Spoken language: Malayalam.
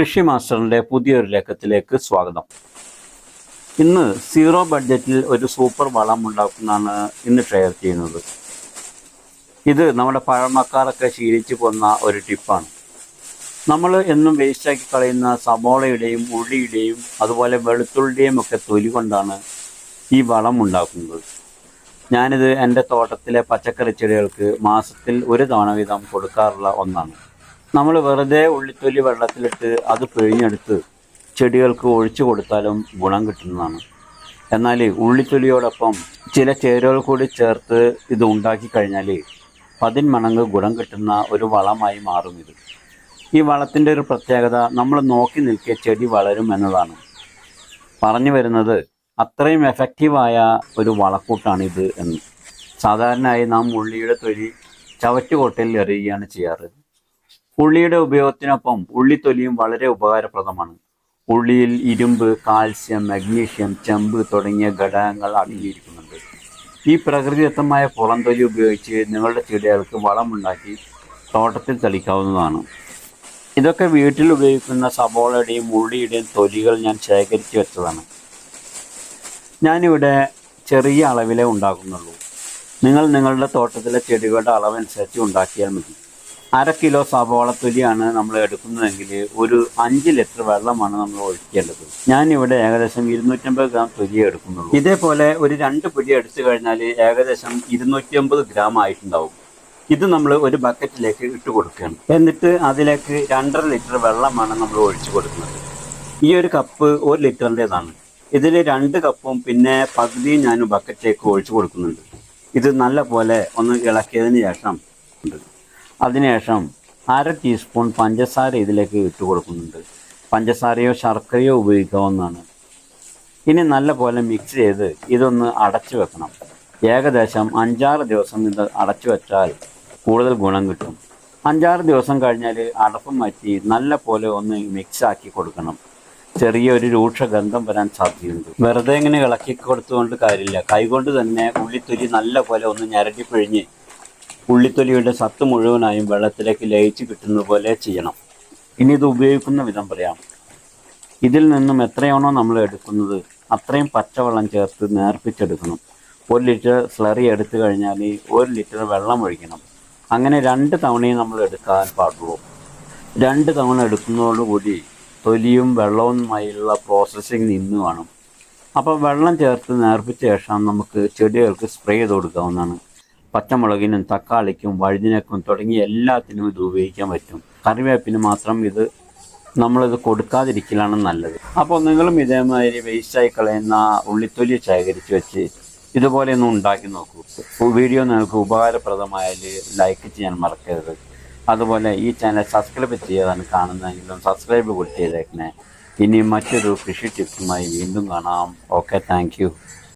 കൃഷി മാസ്റ്ററിന്റെ പുതിയൊരു ലേഖത്തിലേക്ക് സ്വാഗതം. ഇന്ന് സീറോ ബഡ്ജറ്റിൽ ഒരു സൂപ്പർ വളം ഉണ്ടാക്കുന്നതാണ് ഇന്ന് ഷെയർ ചെയ്യുന്നത്. ഇത് നമ്മുടെ പഴമക്കാരൊക്കെ ശീലിച്ചു പോന്ന ഒരു ടിപ്പാണ് നമ്മൾ എന്നും വേസ്റ്റാക്കി കളയുന്ന സബോളയുടെയും ഉള്ളിയുടെയും അതുപോലെ വെളുത്തുള്ളിയുടെയും ഒക്കെ തൊലി കൊണ്ടാണ് ഈ വളം ഉണ്ടാക്കുന്നത്. ഞാനിത് എന്റെ തോട്ടത്തിലെ പച്ചക്കറി ചെടികൾക്ക് മാസത്തിൽ ഒരു തവണ വീതം കൊടുക്കാറുള്ള ഒന്നാണ്. നമ്മൾ വെറുതെ ഉള്ളിത്തൊലി വെള്ളത്തിലിട്ട് അത് പിഴിഞ്ഞെടുത്ത് ചെടികൾക്ക് ഒഴിച്ചു കൊടുത്താലും ഗുണം കിട്ടുന്നതാണ്. എന്നാൽ ഉള്ളിത്തൊലിയോടൊപ്പം ചില ചേരുവകൾ കൂടി ചേർത്ത് ഇത് ഉണ്ടാക്കി കഴിഞ്ഞാൽ പതിന്മടങ്ങ് ഗുണം കിട്ടുന്ന ഒരു വളമായി മാറും ഇത്. ഈ വളത്തിന്റെ ഒരു പ്രത്യേകത നമ്മൾ നോക്കി നിൽക്കിയ ചെടി വളരും എന്നതാണ് പറഞ്ഞു വരുന്നത് അത്രയും എഫക്റ്റീവായ ഒരു വളക്കൂട്ടാണ് ഇത് എന്ന്. സാധാരണയായി നാം ഉള്ളിയുടെ തൊലി ചവറ്റുകൊട്ടയിൽ എറിയുകയാണ് ചെയ്യാറ്. ഉള്ളിയുടെ ഉപയോഗത്തിനൊപ്പം ഉള്ളിത്തൊലിയും വളരെ ഉപകാരപ്രദമാണ്. ഉള്ളിയിൽ ഇരുമ്പ് കാൽസ്യം മഗ്നീഷ്യം ചെമ്പ് തുടങ്ങിയ ഘടകങ്ങൾ അടങ്ങിയിരിക്കുന്നുണ്ട്. ഈ പ്രകൃതിദത്തമായ പുറംതൊലി ഉപയോഗിച്ച് നിങ്ങളുടെ ചെടികൾക്ക് വളമുണ്ടാക്കി തോട്ടത്തിൽ തളിക്കാവുന്നതാണ്. ഇതൊക്കെ വീട്ടിൽ ഉപയോഗിക്കുന്ന സബോളയുടെയും ഉള്ളിയുടെയും തൊലികൾ ഞാൻ ശേഖരിച്ചു വെച്ചതാണ്. ഞാനിവിടെ ചെറിയ അളവിലേ ഉണ്ടാക്കുന്നുള്ളൂ. നിങ്ങൾ നിങ്ങളുടെ തോട്ടത്തിലെ ചെടികളുടെ അളവനുസരിച്ച് ഉണ്ടാക്കിയാൽ മതി. അര കിലോ സവാള തൊലിയാണ് നമ്മൾ എടുക്കുന്നതെങ്കിൽ ഒരു അഞ്ച് ലിറ്റർ വെള്ളമാണ് നമ്മൾ ഒഴിക്കേണ്ടത്. ഞാൻ ഇവിടെ ഏകദേശം ഇരുന്നൂറ്റമ്പത് ഗ്രാം തൊലിയെ എടുക്കുന്നുള്ളൂ. ഇതേപോലെ ഒരു രണ്ട് പൊടി എടുത്തു കഴിഞ്ഞാൽ ഏകദേശം ഇരുന്നൂറ്റി ഗ്രാം ആയിട്ടുണ്ടാവും. ഇത് നമ്മൾ ഒരു ബക്കറ്റിലേക്ക് ഇട്ട് കൊടുക്കുകയാണ് എന്നിട്ട് അതിലേക്ക് രണ്ടര ലിറ്റർ വെള്ളമാണ് നമ്മൾ ഒഴിച്ചു കൊടുക്കുന്നത്. ഈ ഒരു കപ്പ് ഒരു ലിറ്ററിന്റെതാണ്. ഇതിൽ രണ്ട് കപ്പും പിന്നെ പകുതിയും ഞാൻ ബക്കറ്റിലേക്ക് ഒഴിച്ചു കൊടുക്കുന്നുണ്ട്. ഇത് നല്ല പോലെ ഒന്ന് ഇളക്കിയതിന് ശേഷം ഉണ്ട് അതിനുശേഷം അര ടീസ്പൂൺ പഞ്ചസാര ഇതിലേക്ക് ഇട്ട് കൊടുക്കുന്നുണ്ട്. പഞ്ചസാരയോ ശർക്കരയോ ഉപയോഗിക്കാവുന്നതാണ്. ഇനി നല്ല പോലെ മിക്സ് ചെയ്ത് ഇതൊന്ന് അടച്ചു വെക്കണം. ഏകദേശം അഞ്ചാറ് ദിവസം ഇത് അടച്ചു വെച്ചാൽ കൂടുതൽ ഗുണം കിട്ടും. അഞ്ചാറ് ദിവസം കഴിഞ്ഞാൽ അടപ്പം മാറ്റി നല്ല പോലെ ഒന്ന് മിക്സ് ആക്കി കൊടുക്കണം. ചെറിയൊരു രൂക്ഷ ഗന്ധം വരാൻ സാധ്യതയുണ്ട്. വെറുതെ ഇങ്ങനെ ഇളക്കി കൊടുത്തുകൊണ്ട് കാര്യമില്ല. കൈകൊണ്ട് തന്നെ ഉള്ളിത്തൊലി നല്ല പോലെ ഒന്ന് ഞരട്ടി പിഴിഞ്ഞ് ഉള്ളിത്തൊലിയുടെ സത്ത് മുഴുവനായും വെള്ളത്തിലേക്ക് ലയിച്ച് കിട്ടുന്ന പോലെ ചെയ്യണം. ഇനി ഇത് ഉപയോഗിക്കുന്ന വിധം പറയാം. ഇതിൽ നിന്നും എത്രയാണോ നമ്മൾ എടുക്കുന്നത് അത്രയും പച്ചവെള്ളം ചേർത്ത് നേർപ്പിച്ചെടുക്കണം. ഒരു ലിറ്റർ സ്ലറി എടുത്തു കഴിഞ്ഞാൽ ഒരു ലിറ്റർ വെള്ളം ഒഴിക്കണം. അങ്ങനെ രണ്ട് തവണയും നമ്മൾ എടുക്കാൻ പാടുള്ളൂ. രണ്ട് തവണ എടുക്കുന്നതോടുകൂടി തൊലിയും വെള്ളവുമായുള്ള പ്രോസസ്സിങ് നിന്ന് വേണം അപ്പോൾ വെള്ളം ചേർത്ത് നേർപ്പിച്ച ശേഷം നമുക്ക് ചെടികൾക്ക് സ്പ്രേ ചെയ്ത് കൊടുക്കാവുന്നതാണ്. പച്ചമുളകിനും തക്കാളിക്കും വഴുതിനക്കും തുടങ്ങി എല്ലാത്തിനും ഇത് ഉപയോഗിക്കാൻ പറ്റും. കറിവേപ്പിന് മാത്രം ഇത് നമ്മളിത് കൊടുക്കാതിരിക്കലാണ് നല്ലത്. അപ്പോൾ നിങ്ങളും ഇതേമാതിരി വേസ്റ്റായി കളയുന്ന ഉള്ളിത്തൊലി ശേഖരിച്ച് വെച്ച് ഇതുപോലെ ഒന്ന് ഉണ്ടാക്കി നോക്കൂ. വീഡിയോ നിങ്ങൾക്ക് ഉപകാരപ്രദമായാൽ ലൈക്ക് ചെയ്യാൻ മറക്കരുത്. അതുപോലെ ഈ ചാനൽ സബ്സ്ക്രൈബ് ചെയ്യാതാണ് കാണുന്നതെങ്കിലും സബ്സ്ക്രൈബ് കൂടി ചെയ്തേക്കണേ. ഇനി മറ്റൊരു കൃഷി ടിപ്സുമായി വീണ്ടും കാണാം. Okay thank